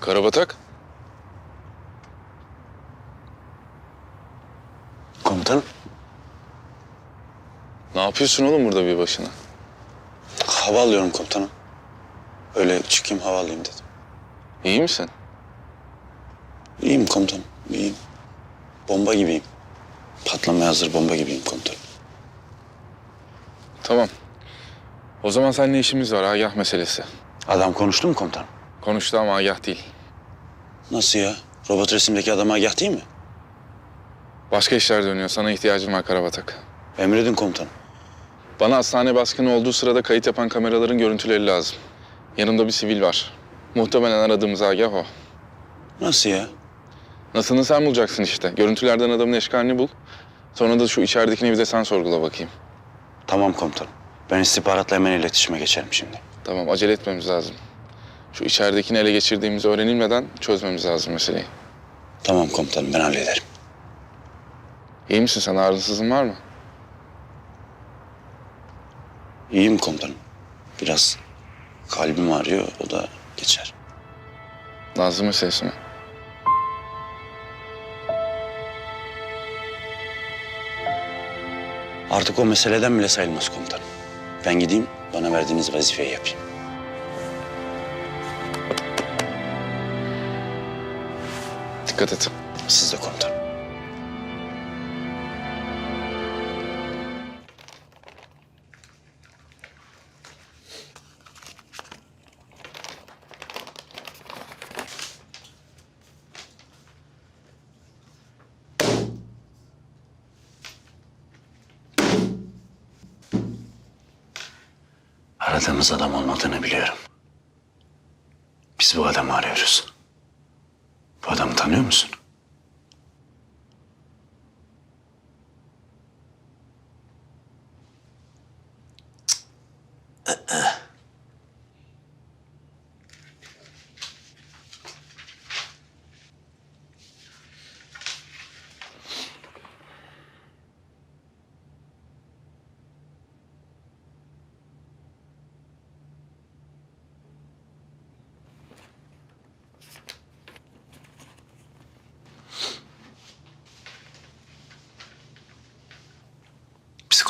Karabatak? Komutanım. Ne yapıyorsun oğlum burada bir başına? Hava alıyorum komutanım. Öyle çıkayım hava alayım dedim. İyi misin? İyiyim komutanım, iyiyim. Bomba gibiyim. Patlamaya hazır bomba gibiyim komutanım. Tamam. O zaman seninle işimiz var Agah meselesi. Adam konuştu mu komutanım? Konuştu ama Agah değil. Nasıl ya? Robot resimdeki adam agah değil mi? Başka işler dönüyor. Sana ihtiyacım var Karabatak. Emredin komutanım. Bana hastane baskını olduğu sırada kayıt yapan kameraların görüntüleri lazım. Yanımda bir sivil var. Muhtemelen aradığımız Agah o. Nasıl ya? Nasılını sen bulacaksın işte. Görüntülerden adamın eşkalini bul. Sonra da şu içeridekini bir de sen sorgula bakayım. Tamam komutanım. Ben istihbaratla hemen iletişime geçerim şimdi. Tamam acele etmemiz lazım. Şu içeridekini ele geçirdiğimizi öğrenilmeden çözmemiz lazım meseleyi. Tamam komutanım ben hallederim. İyi misin sen? Ağrınsızın var mı? İyiyim komutanım. Biraz kalbim ağrıyor o da geçer. Nazlı meselesi mi? Artık o meseleden bile sayılmaz komutanım. Ben gideyim bana verdiğiniz vazifeyi yapayım. Dikkat et. Siz de komutanım. Aradığımız adam olmadığını biliyorum. Biz bu adamı arıyoruz. Bu adamı tanıyor musun?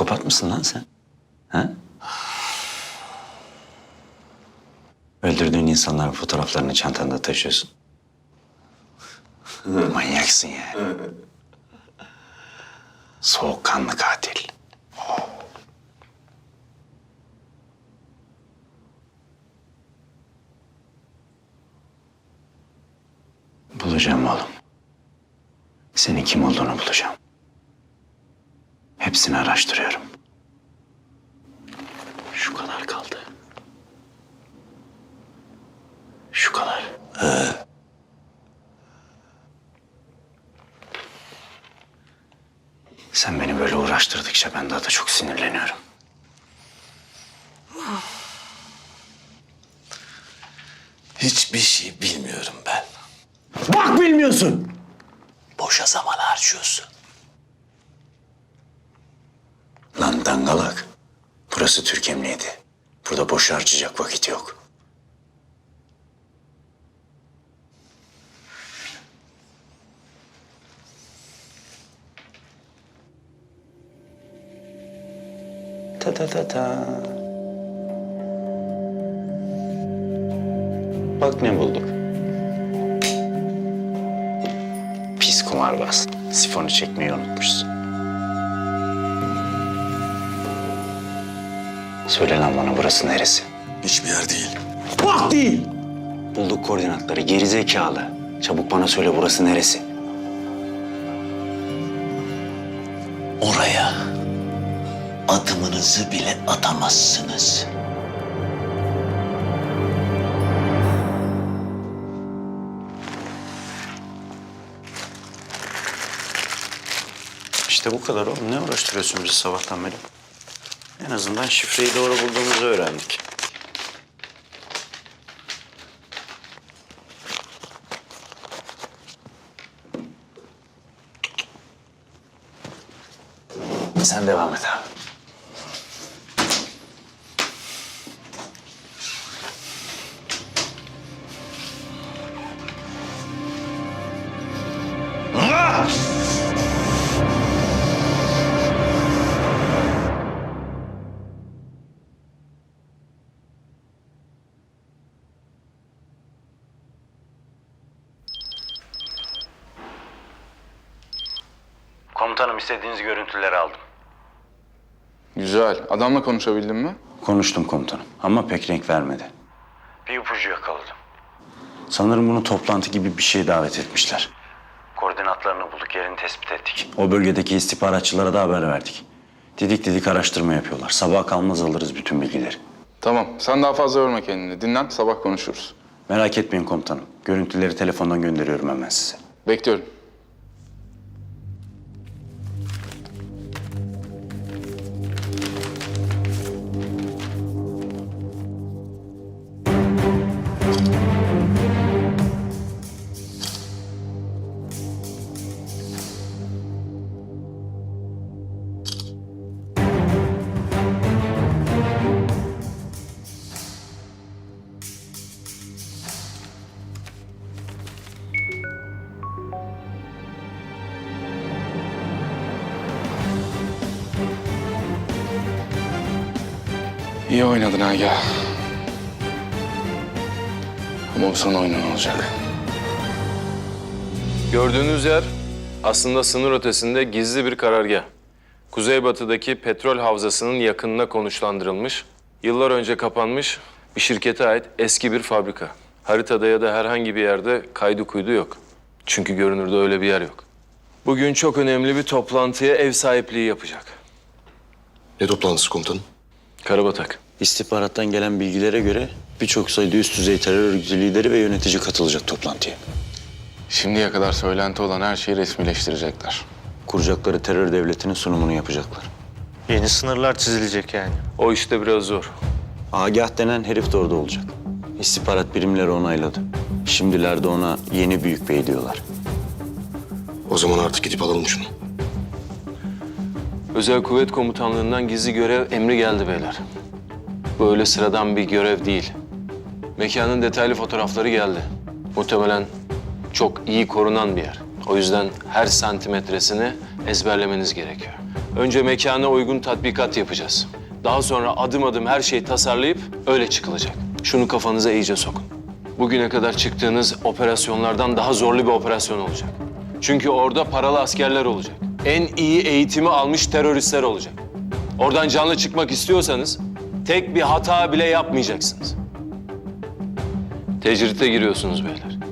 Psikopat mısın lan sen? Ha? Öldürdüğün insanların fotoğraflarını çantanda taşıyorsun. Manyaksın ya. Soğukkanlı katil. Bulacağım oğlum. Senin kim olduğunu bulacağım. Hepsini araştırıyorum. Şu kadar kaldı. Şu kadar. Sen beni böyle uğraştırdıkça ben daha da çok sinirleniyorum. Hiçbir şey bilmiyorum ben. Bak bilmiyorsun. Boşa zaman harcıyorsun. Lan dangalak. Burası Türk Emniyeti. Burada boş harcayacak vakit yok. Ta ta ta ta. Bak ne bulduk. Pis kumarbaz. Sifonu çekmeyi unutmuşsun. Söyle lan bana burası neresi? Hiçbir yer değil. Bak değil. Bulduk koordinatları. Gerizekalı. Çabuk bana söyle burası neresi? Oraya adımınızı bile atamazsınız. İşte bu kadar oğlum. Ne uğraştırıyorsun bizi sabahtan beri? En azından şifreyi doğru bulduğumuzu öğrendik. Sen devam et abi. Komutanım istediğiniz görüntüleri aldım. Güzel. Adamla konuşabildin mi? Konuştum komutanım ama pek renk vermedi. Bir ipucu yakaladım. Sanırım bunu toplantı gibi bir şeye davet etmişler. Koordinatlarını bulduk, yerini tespit ettik. O bölgedeki istihbaratçılara da haber verdik. Didik didik araştırma yapıyorlar. Sabaha kalmaz alırız bütün bilgileri. Tamam. Sen daha fazla yorma kendini. Dinlen. Sabah konuşuruz. Merak etmeyin komutanım. Görüntüleri telefondan gönderiyorum hemen size. Bekliyorum. Oynadın Agah. Ama bu son oyunun olacak. Gördüğünüz yer aslında sınır ötesinde gizli bir karargah. Kuzeybatıdaki petrol havzasının yakınına konuşlandırılmış, yıllar önce kapanmış bir şirkete ait eski bir fabrika. Haritada ya da herhangi bir yerde kaydı kuydu yok. Çünkü görünürde öyle bir yer yok. Bugün çok önemli bir toplantıya ev sahipliği yapacak. Ne toplantısı komutanım? Karabatak. İstihbarattan gelen bilgilere göre birçok sayıda üst düzey terör örgütü lideri ve yönetici katılacak toplantıya. Şimdiye kadar söylenti olan her şeyi resmileştirecekler. Kuracakları terör devletinin sunumunu yapacaklar. Yeni sınırlar çizilecek yani. O işte biraz zor. Agah denen herif de orada olacak. İstihbarat birimleri onayladı. Şimdilerde ona yeni büyük bey diyorlar. O zaman artık gidip alalım şunu. Özel Kuvvet Komutanlığı'ndan gizli görev emri geldi beyler. Bu öyle sıradan bir görev değil. Mekanın detaylı fotoğrafları geldi. Muhtemelen çok iyi korunan bir yer. O yüzden her santimetresini ezberlemeniz gerekiyor. Önce mekana uygun tatbikat yapacağız. Daha sonra adım adım her şeyi tasarlayıp öyle çıkılacak. Şunu kafanıza iyice sokun. Bugüne kadar çıktığınız operasyonlardan daha zorlu bir operasyon olacak. Çünkü orada paralı askerler olacak. En iyi eğitimi almış teröristler olacak. Oradan canlı çıkmak istiyorsanız tek bir hata bile yapmayacaksınız. Tecrite giriyorsunuz beyler.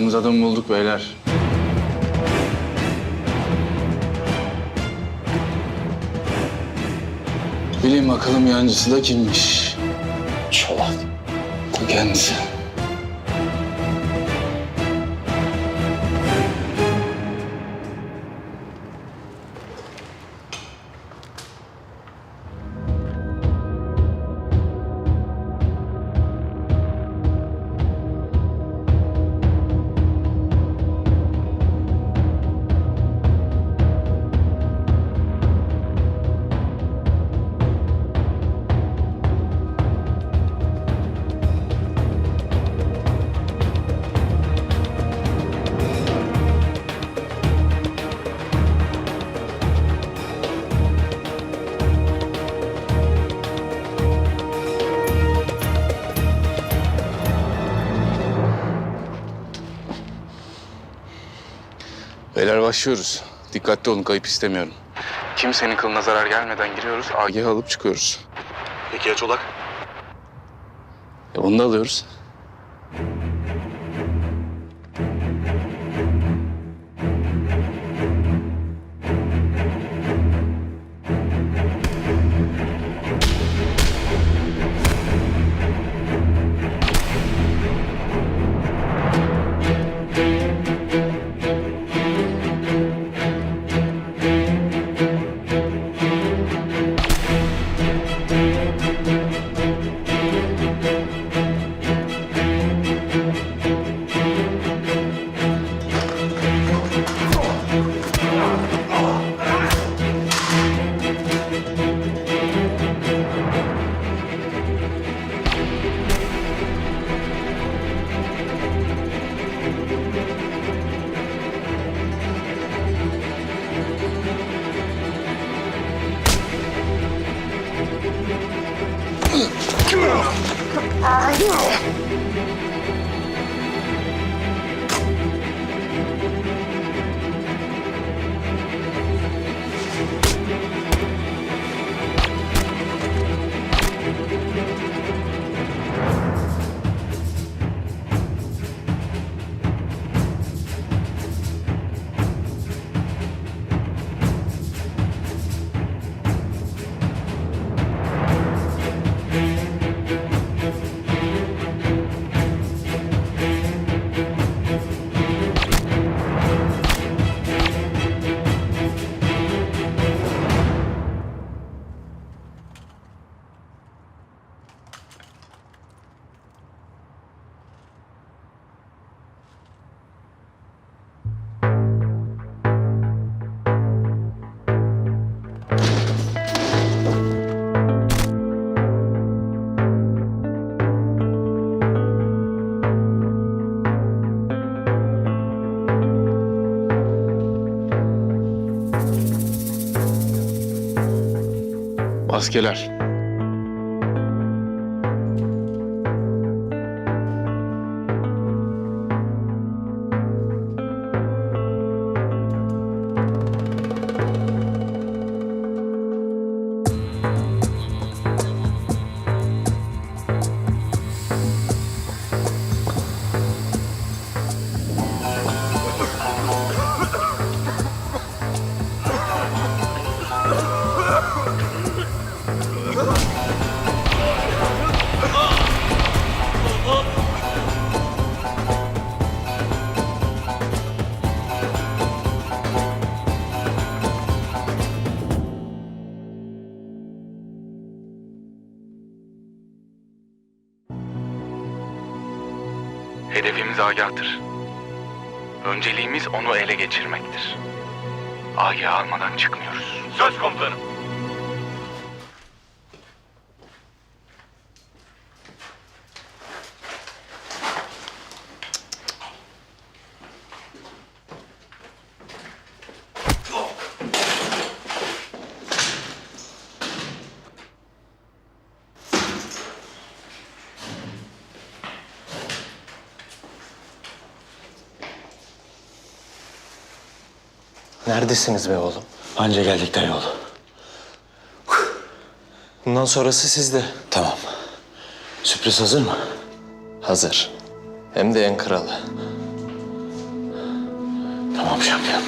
Aradığımız adamı bulduk beyler. Bilin bakalım yancısı da kimmiş? Çolak. O kendisi. Beyler başlıyoruz. Dikkatli olun kayıp istemiyorum. Kimsenin kılına zarar gelmeden giriyoruz. AGH alıp çıkıyoruz. Peki ya Çolak? E onu da alıyoruz. Uh, yeah. Maskeler. Hedefimiz Agah'tır. Önceliğimiz onu ele geçirmektir. Agah almadan çıkmıyoruz. Söz komutanım. Neredesiniz be oğlum? Anca geldik dayıoğlu. Bundan sonrası sizde. Tamam. Sürpriz hazır mı? Hazır. Hem de en kralı. Tamam şampiyon.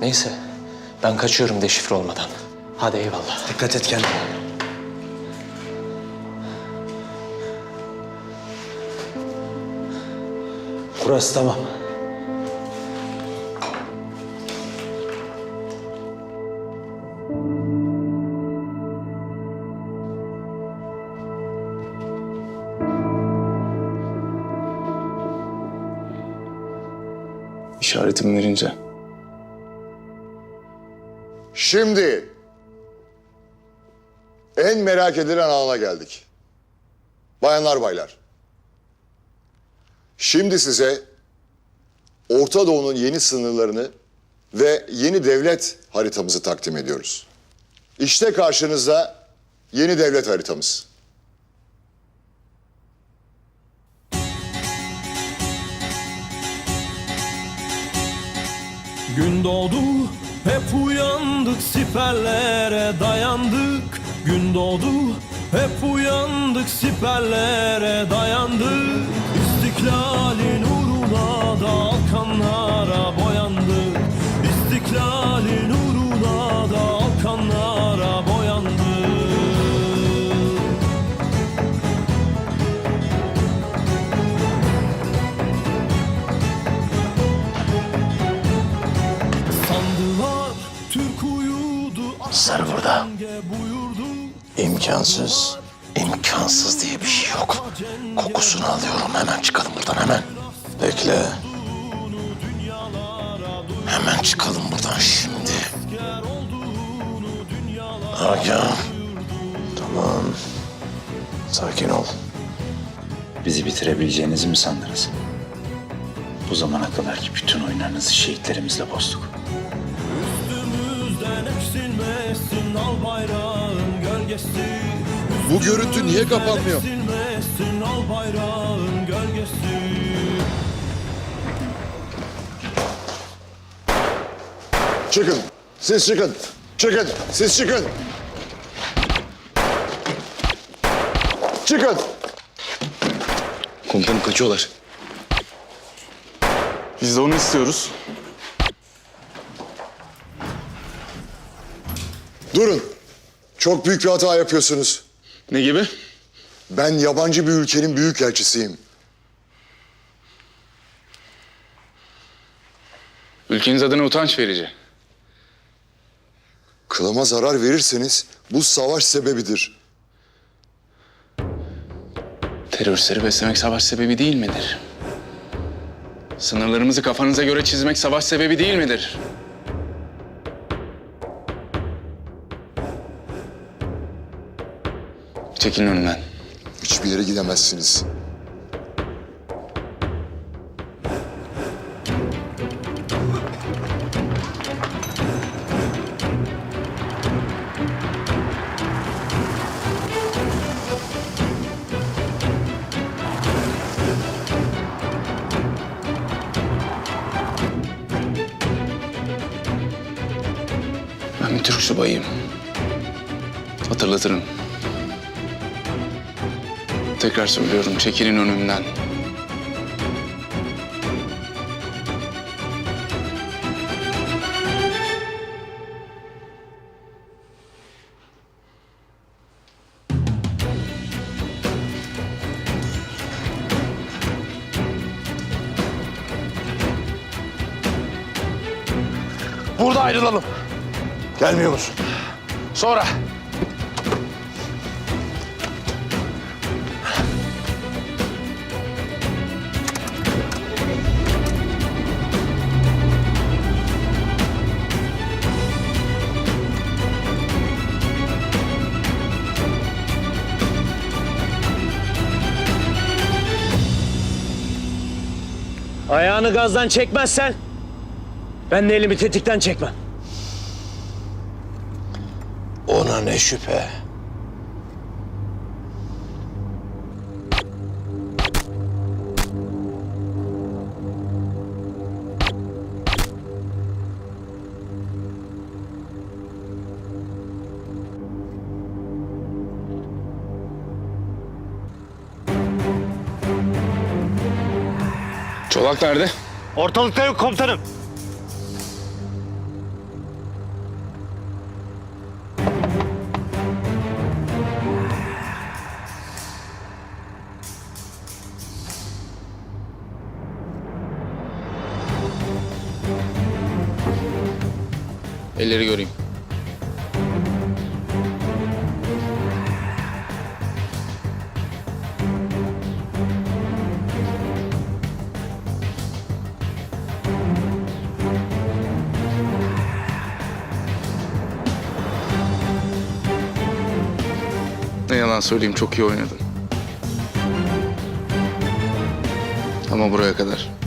Neyse. Ben kaçıyorum deşifre olmadan. Hadi eyvallah. Dikkat et kendine. Burası tamam. İşaretimi verince. Şimdi en merak edilen ana geldik. Bayanlar baylar. Şimdi size Orta Doğu'nun yeni sınırlarını ve yeni devlet haritamızı takdim ediyoruz. İşte karşınızda yeni devlet haritamız. Gün doğdu hep uyandık siperlere dayandık. Gün doğdu hep uyandık siperlere dayandık. İstiklalin İmkansız. imkansız diye bir şey yok. Kokusunu alıyorum. Hemen çıkalım buradan hemen. Bekle. Hemen çıkalım buradan şimdi. Agam. Tamam. Sakin ol. Bizi bitirebileceğinizi mi sandınız? Bu zamana kadarki bütün oyunlarınızı şehitlerimizle bozduk. Üstümüzden eksilmesin al gölgesi Bu görüntü niye kapanmıyor? Çıkın. Siz çıkın. Çıkın. Siz çıkın. Çıkın. Komutanım kaçıyorlar. Biz de onu istiyoruz. Durun. Çok büyük bir hata yapıyorsunuz. Ne gibi? Ben yabancı bir ülkenin büyükelçisiyim. Ülkeniz adına utanç verici. Kılıma zarar verirseniz bu savaş sebebidir. Teröristleri beslemek savaş sebebi değil midir? Sınırlarımızı kafanıza göre çizmek savaş sebebi değil midir? Çekilin önümden. Hiçbir yere gidemezsiniz. Ben bir Türk subayıyım. Hatırlatırım. Tekrar söylüyorum, çekilin önümden. Burada ayrılalım. Gelmiyor musun? Sonra. Ayağını gazdan çekmezsen ben de elimi tetikten çekmem. Ona ne şüphe. Çolak nerede? Ortalıkta yok komutanım. Yalan söyleyeyim çok iyi oynadın. Ama buraya kadar.